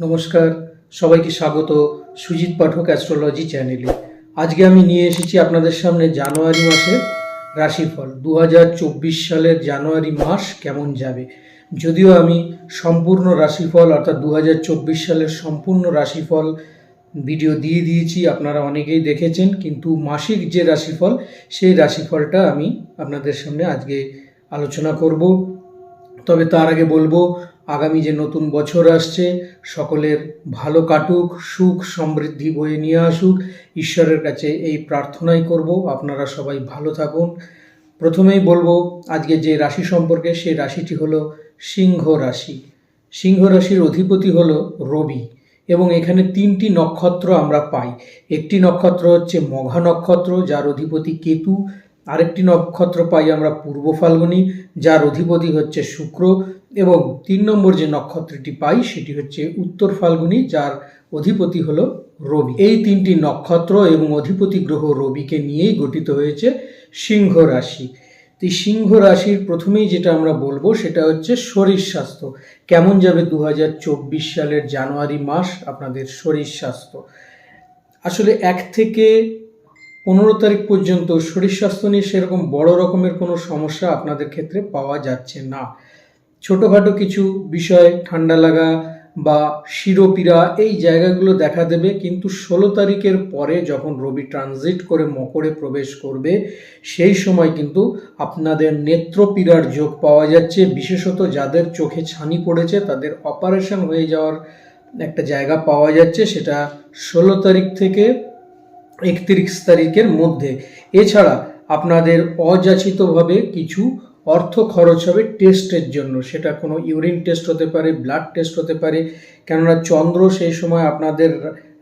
নমস্কার, সবাইকে স্বাগত সুজিত পাঠক অ্যাস্ট্রোলজি চ্যানেলে আজকে আমি নিয়ে এসেছি আপনাদের সামনে জানুয়ারি মাসের রাশিফল। দু হাজার চব্বিশ সালের জানুয়ারি মাস কেমন যাবে? যদিও আমি সম্পূর্ণ রাশিফল, অর্থাৎ দু হাজার চব্বিশ সালের সম্পূর্ণ রাশিফল ভিডিও দিয়ে দিয়েছি, আপনারা অনেকেই দেখেছেন, কিন্তু মাসিক যে রাশিফল, সেই রাশিফলটা আমি আপনাদের সামনে আজকে আলোচনা করব। তবে তার আগে বলব, আগামী যে নতুন বছর আসছে, সকলের ভালো কাটুক, সুখ সমৃদ্ধি বয়ে নিয়ে আসুক। ঈশ্বরের কাছে এই প্রার্থনাই করব। আপনারা সবাই ভালো থাকুন। প্রথমেই বলব, আজকে যে রাশি সম্পর্কে, সেই রাশিটি হলো সিংহ রাশি। সিংহ রাশির অধিপতি হলো রবি এবং এখানে তিনটি নক্ষত্র আমরা পাই। একটি নক্ষত্র হচ্ছে মঘা নক্ষত্র, যার অধিপতি কেতু। আরেকটি নক্ষত্র পাই আমরা পূর্ব ফাল্গুনী, যার অধিপতি হচ্ছে শুক্র, এবং তিন নম্বর যে নক্ষত্রটি পাই সেটি হচ্ছে উত্তর ফাল্গুনি, যার অধিপতি হলো রবি। এই তিনটি নক্ষত্র এবং অধিপতি গ্রহ রবিকে নিয়েই গঠিত হয়েছে সিংহ রাশি। তো সিংহ রাশির প্রথমেই যেটা আমরা বলব সেটা হচ্ছে শরীর স্বাস্থ্য। কেমন যাবে দু হাজার চব্বিশ সালের জানুয়ারি মাস? আপনাদের শরীর স্বাস্থ্য। আসলে এক থেকে পনেরো তারিখ পর্যন্ত শরীর স্বাস্থ্য নিয়ে সেরকম বড় রকমের কোনো সমস্যা আপনাদের ক্ষেত্রে পাওয়া যাচ্ছে না। ছোটোখাটো কিছু বিষয়, ঠান্ডা লাগা বা শিরোপীড়া এই জায়গাগুলো দেখা দেবে, কিন্তু ষোলো তারিখের পরে যখন রবি ট্রানজিট করে মকরে প্রবেশ করবে, সেই সময় কিন্তু আপনাদের নেত্রপীড়ার যোগ পাওয়া যাচ্ছে। বিশেষত যাদের চোখে ছানি পড়েছে, তাদের অপারেশন হয়ে যাওয়ার একটা জায়গা পাওয়া যাচ্ছে। সেটা ষোলো তারিখ থেকে একত্রিশ তারিখের মধ্যে। এছাড়া আপনাদের অযাচিতভাবে কিছু অর্থ খরচ হবে টেস্টের জন্য। সেটা কোনো ইউরিন টেস্ট হতে পারে, ব্লাড টেস্ট হতে পারে। কেননা চন্দ্র সেই সময় আপনাদের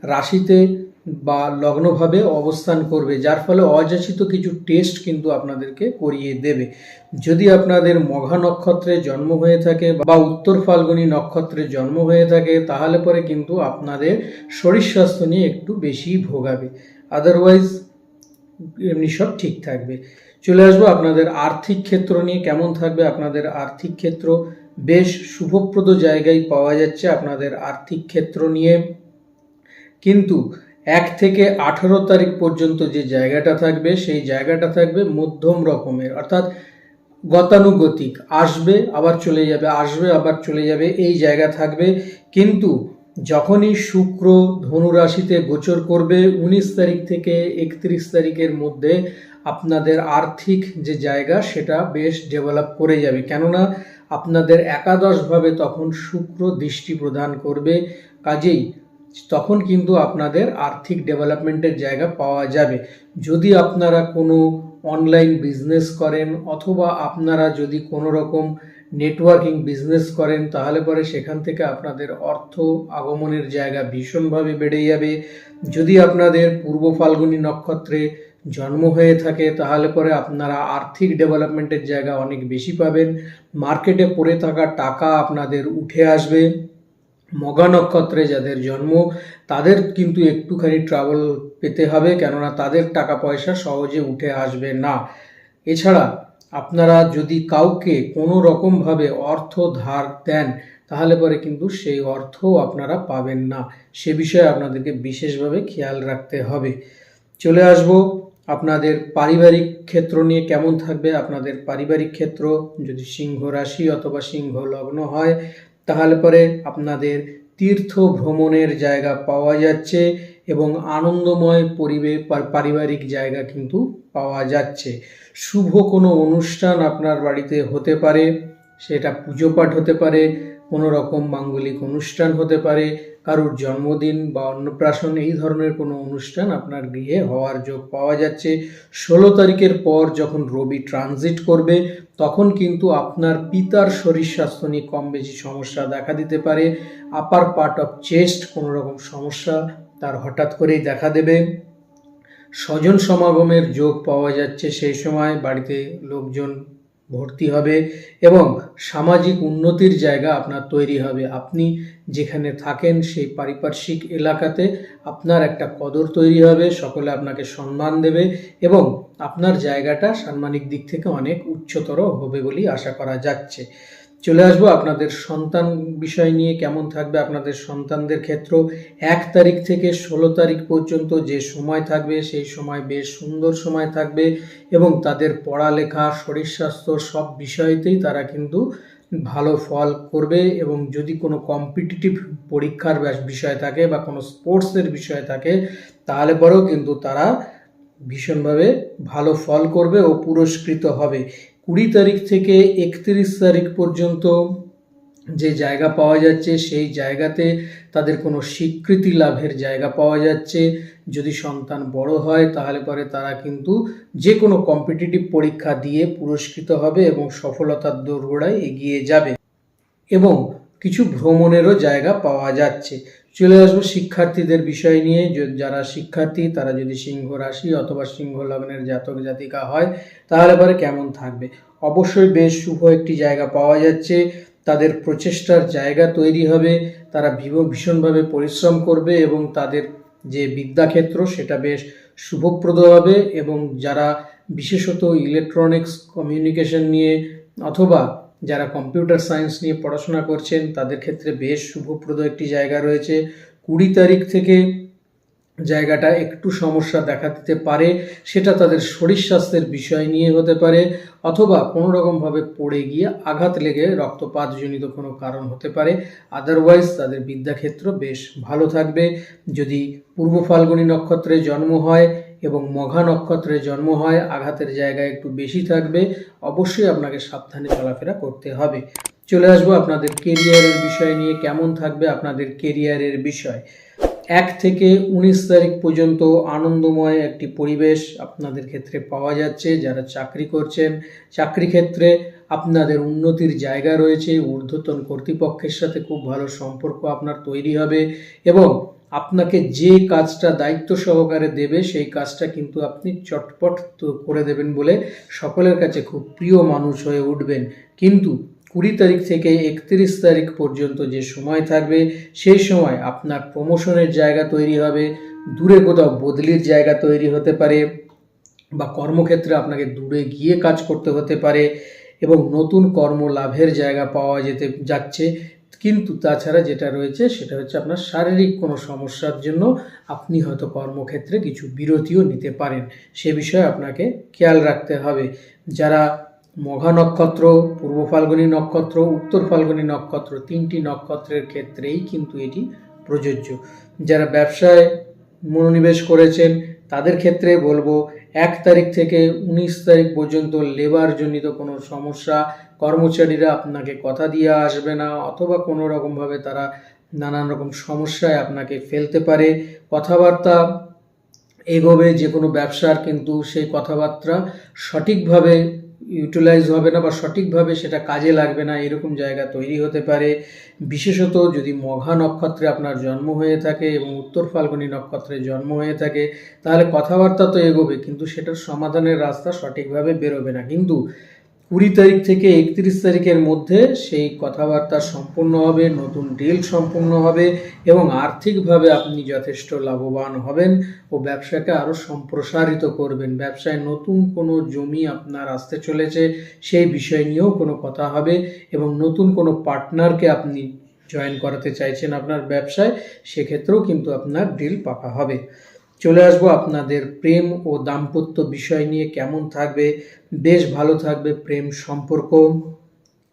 রাশিতে বা লগ্নভাবে অবস্থান করবে, যার ফলে অযাচিত কিছু টেস্ট কিন্তু আপনাদেরকে করিয়ে দেবে। যদি আপনাদের মঘা নক্ষত্রে জন্ম হয়ে থাকে বা উত্তর ফাল্গুনী নক্ষত্রে জন্ম হয়ে থাকে, তাহলে পরে কিন্তু আপনাদের শরীর স্বাস্থ্য নিয়ে একটু বেশি ভোগাবে। আদারওয়াইজ এমনি সব ঠিক থাকবে। চলে আসব আপনাদের আর্থিক ক্ষেত্র নিয়ে, কেমন থাকবে আপনাদের আর্থিক ক্ষেত্র? বেশ শুভপ্রদ জায়গায় পাওয়া যাচ্ছে আপনাদের আর্থিক ক্ষেত্র নিয়ে। কিন্তু এক থেকে আঠারো তারিখ পর্যন্ত যে জায়গাটা থাকবে, সেই জায়গাটা থাকবে মধ্যম রকমের। অর্থাৎ গতানুগতিক। আসবে, আবার চলে যাবে, আসবে, আবার চলে যাবে, এই জায়গা থাকবে। কিন্তু যখনই শুক্র ধনুরাশিতে গোচর করবে, উনিশ তারিখ থেকে একত্রিশ তারিখের মধ্যে আপনাদের আর্থিক যে জায়গা, সেটা বেশ ডেভেলপ করে যাবে। কেননা আপনাদের একাদশভাবে তখন শুক্র দৃষ্টি প্রদান করবে। কাজেই তখন কিন্তু আপনাদের আর্থিক ডেভেলপমেন্টের জায়গা পাওয়া যাবে। যদি আপনারা কোনো অনলাইন বিজনেস করেন অথবা আপনারা যদি কোনো রকম নেটওয়ার্কিং বিজনেস করেন, তাহলে পরে সেখান থেকে আপনাদের অর্থ আগমনের জায়গা ভীষণভাবে বেড়ে যাবে। যদি আপনাদের পূর্ব ফাল্গুনী নক্ষত্রে জন্ম হয়ে থাকে, তাহলে পরে আপনারা আর্থিক ডেভেলপমেন্টের জায়গা অনেক বেশি পাবেন। মার্কেটে পড়ে থাকা টাকা আপনাদের উঠে আসবে। মগা নক্ষত্রে যাদের জন্ম, তাদের কিন্তু একটুখানি ট্রাভেল পেতে হবে কেননা তাদের টাকা পয়সা সহজে উঠে আসবে না। এছাড়া আপনারা যদি কাউকে কোনো রকমভাবে অর্থ ধার দেন, তাহলে পরে কিন্তু সেই অর্থ আপনারা পাবেন না। সে বিষয়ে আপনাদেরকে বিশেষভাবে খেয়াল রাখতে হবে। চলে আসব আপনাদের পারিবারিক ক্ষেত্র নিয়ে, কেমন থাকবে আপনাদের পারিবারিক ক্ষেত্র? যদি সিংহ রাশি অথবা সিংহ লগ্ন হয় তাহলে পরে আপনাদের তীর্থ ভ্রমণের জায়গা পাওয়া যাচ্ছে এবং আনন্দময় পরিবেশ পারিবারিক জায়গা কিন্তু পাওয়া যাচ্ছে। শুভ কোনো অনুষ্ঠান আপনার বাড়িতে হতে পারে, সেটা পুজো পাঠ হতে পারে, কোনো রকম মাঙ্গলিক অনুষ্ঠান হতে পারে কারোর জন্মদিন বা অন্নপ্রাশন, এই ধরনের কোনো অনুষ্ঠান আপনার গৃহে হওয়ার যোগ পাওয়া যাচ্ছে। ষোলো তারিখের পর যখন রবি ট্রানজিট করবে, তখন কিন্তু আপনার পিতার শরীর স্বাস্থ্য নিয়ে কম বেশি সমস্যা দেখা দিতে পারে। আপার পার্ট অফ চেস্ট কোনো রকম সমস্যা তার হঠাৎ করেই দেখা দেবে। স্বজন সমাগমের যোগ পাওয়া যাচ্ছে সেই সময়। বাড়িতে লোকজন ভর্তি হবে এবং সামাজিক উন্নতির জায়গা আপনার তৈরি হবে। আপনি যেখানে থাকেন সেই পারিপার্শ্বিক এলাকাতে আপনার একটা কদর তৈরি হবে, সকলে আপনাকে সম্মান দেবে এবং আপনার জায়গাটা সাম্মানিক দিক থেকে অনেক উচ্চতর হবে বলেই আশা করা যাচ্ছে। চলে আসব আপনাদের সন্তান বিষয় নিয়ে, কেমন থাকবে আপনাদের সন্তানদের ক্ষেত্র। এক তারিখ থেকে ষোলো তারিখ পর্যন্ত যে সময় থাকবে, সেই সময় বেশ সুন্দর সময় থাকবে এবং তাদের পড়ালেখা, শরীর স্বাস্থ্য সব বিষয়তেই তারা কিন্তু ভালো ফল করবে এবং যদি কোনো কম্পিটিটিভ পরীক্ষার বিষয় থাকে বা কোনো স্পোর্টসের বিষয় থাকে, তাহলে পরেও কিন্তু তারা ভীষণভাবে ভালো ফল করবে ও পুরস্কৃত হবে। কুড়ি তারিখ থেকে একত্রিশ তারিখ পর্যন্ত যে জায়গা পাওয়া যাচ্ছে, সেই জায়গাতে তাদের কোনো স্বীকৃতি লাভের জায়গা পাওয়া যাচ্ছে। যদি সন্তান বড় হয়, তাহলে পরে তারা কিন্তু যে কোনো কম্পিটিটিভ পরীক্ষা দিয়ে পুরস্কৃত হবে এবং সফলতার দোরগোড়ায় এগিয়ে যাবে। এবং কিছু ভ্রমণেরও জায়গা পাওয়া যাচ্ছে। চলে আসব শিক্ষার্থীদের বিষয় নিয়ে। যারা শিক্ষার্থী, তারা যদি সিংহ রাশি অথবা সিংহ লগ্নের জাতক জাতিকা হয়, তাহলে পরে কেমন থাকবে? অবশ্যই বেশ শুভ একটি জায়গা পাওয়া যাচ্ছে। তাদের প্রচেষ্টার জায়গা তৈরি হবে। তারা ভীষণভাবে পরিশ্রম করবে এবং তাদের যে বিদ্যাক্ষেত্র, সেটা বেশ শুভপ্রদ হবে এবং যারা বিশেষত ইলেকট্রনিক্স কমিউনিকেশন নিয়ে অথবা যারা কম্পিউটার সায়েন্স নিয়ে পড়াশোনা করছেন, তাদের ক্ষেত্রে বেশ শুভপ্রদ একটি জায়গা রয়েছে। কুড়ি তারিখ থেকে জায়গাটা একটু সমস্যা দেখা দিতে পারে, সেটা তাদের শরীর স্বাস্থ্যের বিষয় নিয়ে হতে পারে, অথবা কোনো রকমভাবে পড়ে গিয়ে আঘাত লেগে রক্তপাতজনিত কোনো কারণ হতে পারে। আদারওয়াইজ তাদের বিদ্যাক্ষেত্র বেশ ভালো থাকবে। যদি পূর্ব ফাল্গুনী নক্ষত্রে জন্ম হয় এবং মঘা নক্ষত্রে জন্ম হয়, আঘাতের জায়গায় একটু বেশি থাকবে, অবশ্যই আপনাকে সাবধানে চলাফেরা করতে হবে। চলে আসব আপনাদের কেরিয়ারের বিষয় নিয়ে, কেমন থাকবে আপনাদের কেরিয়ারের বিষয়। এক থেকে উনিশ তারিখ পর্যন্ত আনন্দময় একটি পরিবেশ আপনাদের ক্ষেত্রে পাওয়া যাচ্ছে, যারা চাকরি করছেন। চাকরি ক্ষেত্রে আপনাদের উন্নতির জায়গা রয়েছে, ঊর্ধ্বতন কর্তৃপক্ষের সাথে খুব ভালো সম্পর্ক আপনার তৈরি হবে এবং আপনাকে যে কাজটা দায়িত্ব সহকারে দেবে, সেই কাজটা কিন্তু আপনি চটপট করে দেবেন বলে সকলের কাছে খুব প্রিয় মানুষ হয়ে উঠবেন। কিন্তু কুড়ি তারিখ থেকে একত্রিশ তারিখ পর্যন্ত যে সময় থাকবে, সেই সময় আপনার প্রমোশনের জায়গা তৈরি হবে, দূরে কোথাও বদলির জায়গা তৈরি হতে পারে বা কর্মক্ষেত্রে আপনাকে দূরে গিয়ে কাজ করতে হতে পারে এবং নতুন কর্ম লাভের জায়গা পাওয়া যেতে যাচ্ছে। কিন্তু তাছাড়া যেটা রয়েছে সেটা হচ্ছে আপনার শারীরিক কোনো সমস্যার জন্য আপনি হয়তো কর্মক্ষেত্রে কিছু বিরতিও নিতে পারেন। সে বিষয়ে আপনাকে খেয়াল রাখতে হবে। যারা মঘা নক্ষত্র, পূর্ব ফাল্গুনী নক্ষত্র, উত্তর ফাল্গুনী নক্ষত্র তিনটি নক্ষত্রের ক্ষেত্রেই কিন্তু এটি প্রযোজ্য। যারা ব্যবসায় মনোনিবেশ করেছেন, তাদের ক্ষেত্রে বলব এক তারিখ থেকে উনিশ তারিখ পর্যন্ত লেবার জনিত কোনো সমস্যা, কর্মচারীরা আপনাকে কথা দিয়ে আসবে না, অথবা কোনো রকমভাবে তারা নানান রকম সমস্যায় আপনাকে ফেলতে পারে। কথাবার্তা এগোবে, যে কোনো ব্যবসার কিন্তু সেই কথাবার্তা সঠিকভাবে ইউটিলাইজ হবে না বা সঠিকভাবে সেটা কাজে লাগবে না, এরকম জায়গা তৈরি হতে পারে। বিশেষত যদি মঘা নক্ষত্রে আপনার জন্ম হয়ে থাকে এবং উত্তর ফাল্গুনি নক্ষত্রে জন্ম হয়ে থাকে, তাহলে কথাবার্তা তো এগোবে, কিন্তু সেটার সমাধানের রাস্তা সঠিকভাবে বেরোবে না। কিন্তু কুড়ি তারিখ থেকে একত্রিশ তারিখের মধ্যে সেই কথাবার্তা সম্পূর্ণ হবে, নতুন ডিল সম্পূর্ণ হবে এবং আর্থিকভাবে আপনি যথেষ্ট লাভবান হবেন ও ব্যবসাকে আরও সম্প্রসারিত করবেন। ব্যবসায় নতুন কোনো জমি আপনার আসতে চলেছে, সেই বিষয় নিয়েও কোনো কথা হবে এবং নতুন কোনো পার্টনারকে আপনি জয়েন করাতে চাইছেন আপনার ব্যবসায়, সেক্ষেত্রেও কিন্তু আপনার ডিল পাকা হবে। চলে আসব আপনাদের প্রেম ও দাম্পত্য বিষয় নিয়ে, কেমন থাকবে? বেশ ভালো থাকবে প্রেম সম্পর্ক।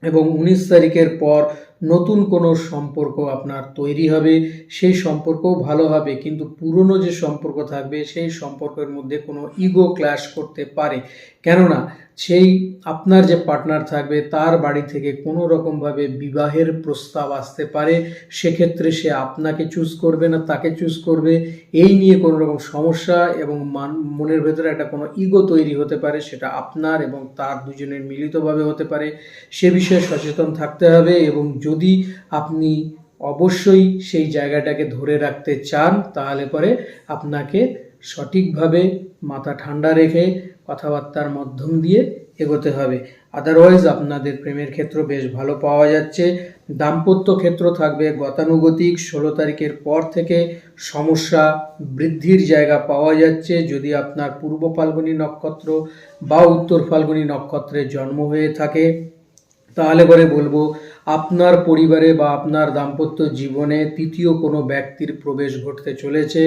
এবং উনিশ তারিখের পর নতুন কোনো সম্পর্ক আপনার তৈরি হবে। সেই সম্পর্কও ভালো হবে, কিন্তু পুরনো যে সম্পর্ক থাকবে, সেই সম্পর্কের মধ্যে কোনো ইগো ক্ল্যাশ করতে পারে। কেননা সেই আপনার যে পার্টনার থাকবে, তার বাড়ি থেকে কোনো রকমভাবে বিবাহের প্রস্তাব আসতে পারে, সেক্ষেত্রে সে আপনাকে চুজ করবে না, তাকে চুজ করবে। এই নিয়ে কোনো রকম সমস্যা এবং মান, মনের ভেতরে একটা কোনো ইগো তৈরি হতে পারে, সেটা আপনার এবং তার দুজনের মিলিতভাবে হতে পারে। সে বিষয়ে সচেতন থাকতে হবে এবং যদি আপনি অবশ্যই সেই জায়গাটাকে ধরে রাখতে চান, তাহলে পরে আপনাকে সঠিকভাবে মাথা ঠান্ডা রেখে কথাবার্তার মাধ্যম দিয়ে এগোতে হবে। আদারওয়াইজ আপনাদের প্রেমের ক্ষেত্র বেশ ভালো পাওয়া যাচ্ছে। দাম্পত্য ক্ষেত্র থাকবে। গতানুগতিক ষোলো তারিখের পর থেকে সমস্যা বৃদ্ধির জায়গা পাওয়া যাচ্ছে। যদি আপনার পূর্ব ফাল্গুনি নক্ষত্র বা উত্তর ফাল্গুনি নক্ষত্রে জন্ম হয়ে থাকে, তাহলে পরে বলব আপনার পরিবারে বা আপনার দাম্পত্য জীবনে তৃতীয় কোনো ব্যক্তির প্রবেশ ঘটতে চলেছে,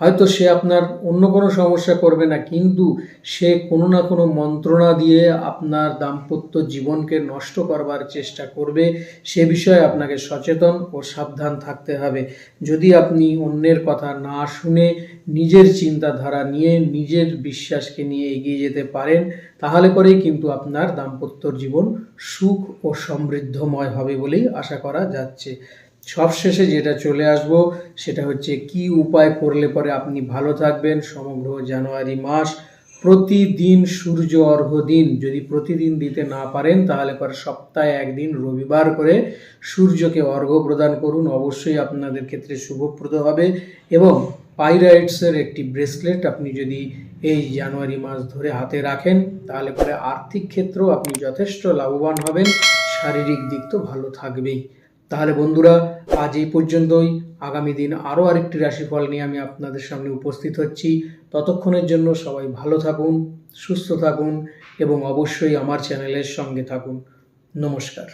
হয়তো সে আপনার অন্য কোনো সমস্যা করবে না, কিন্তু সে কোনো না কোনো মন্ত্রণা দিয়ে আপনার দাম্পত্য জীবনকে নষ্ট করবার চেষ্টা করবে, সে বিষয়ে আপনাকে সচেতন ও সাবধান থাকতে হবে। যদি আপনি অন্যের কথা না শুনে নিজের চিন্তাধারা নিয়ে নিজের বিশ্বাসকে নিয়ে এগিয়ে যেতে পারেন, তাহলে পরেই কিন্তু আপনার দাম্পত্য জীবন সুখ ও সমৃদ্ধময় হবে বলেই আশা করা যাচ্ছে। সবশেষে যেটা চলে আসব, সেটা হচ্ছে কি উপায় করলে পরে আপনি ভালো থাকবেন? সমগ্র জানুয়ারি মাস প্রতিদিন সূর্য অর্ঘ্য দিন। যদি প্রতিদিন দিতে না পারেন, তাহলে পরে সপ্তাহে একদিন রবিবার করে সূর্যকে অর্ঘ্য প্রদান করুন। অবশ্যই আপনাদের ক্ষেত্রে শুভপ্রদ হবে। এবং পাইরাইটসের একটি ব্রেসলেট আপনি যদি এই জানুয়ারি মাস ধরে হাতে রাখেন, তাহলে পরে আর্থিক ক্ষেত্রেও আপনি যথেষ্ট লাভবান হবেন। শারীরিক দিক তো ভালো থাকবেই। তাহলে বন্ধুরা, আজ এই পর্যন্তই। আগামী দিন আরও আরেকটি রাশিফল নিয়ে আমি আপনাদের সামনে উপস্থিত হচ্ছি। ততক্ষণের জন্য সবাই ভালো থাকুন, সুস্থ থাকুন এবং অবশ্যই আমার চ্যানেলের সঙ্গে থাকুন। নমস্কার।